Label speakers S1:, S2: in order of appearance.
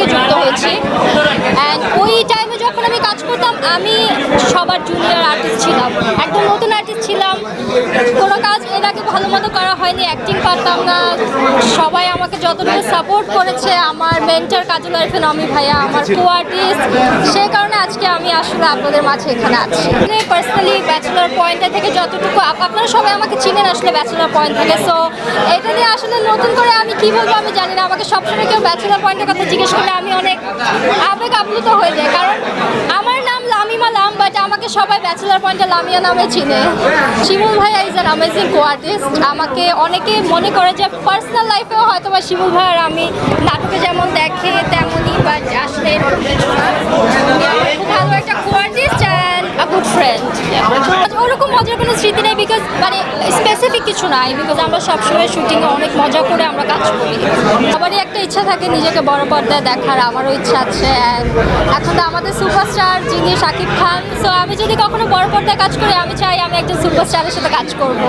S1: থেকে যুক্ত হয়েছি। অ্যান্ড ওই টাইমে যখন আমি কাজ করতাম, আমি সবার জুনিয়র আর্টিস্ট ছিলাম। একদম নতুন আর্টিস্ট ছিলাম। কোনো কাজ এর আগে ভালো মতো করা হয়নি অ্যাক্টিং পারতাম না। সবাই আমাকে যতটুকু সাপোর্ট করেছে, আমার মেন্টার কাজল আরিফিন অমি ভাইয়া, আমার কো আর্টিস্ট সেই কারণে আজকে আমি আসলে আপনাদের মাঝে এখানে আছি। পার্সোনালি ব্যাচেলার পয়েন্টে থেকে যতটুকু আপ- আপনারা সবাই আমাকে চিনেন আসলে ব্যাচেলার পয়েন্ট থেকে। সো এটা নিয়ে আসলে নতুন করে কি বলব আমি জানি না। আমাকে সবসময় কেউ ব্যাচেলার পয়েন্টের কথা জিজ্ঞেস করলে আমি অনেক আবেগ আপ্লুত হয়ে যাই। কারণ আমার নাম লামিমা লাম বাট আমাকে সবাই ব্যাচেলার পয়েন্টে লামিয়া নামে চিনে। শিমুল ভাইয়া is an amazing co artist আমাকে অনেকে মনে করে যে পার্সোনাল লাইফেও হয়তো বা শিমুল ভাই আর আমি নাটকে যেমন দেখে তেমনই বা আসলে ভালো একটা co artist and a good friend ওরকম মজার কোনো স্মৃতি নেই বিকজ মানে কিছু নাই বিকজ আমরা সবসময় শুটিংয়ে অনেক মজা করে আমরা কাজ করি। সবারই একটা ইচ্ছা থাকে নিজেকে বড় পর্দায় দেখার, আমারও ইচ্ছা আছে। এখন তো আমাদের সুপারস্টার যিনি শাকিব খান সো আমি যদি কখনো বড় পর্দায় কাজ করি, আমি চাই আমি একটা সুপারস্টারের সাথে কাজ করব।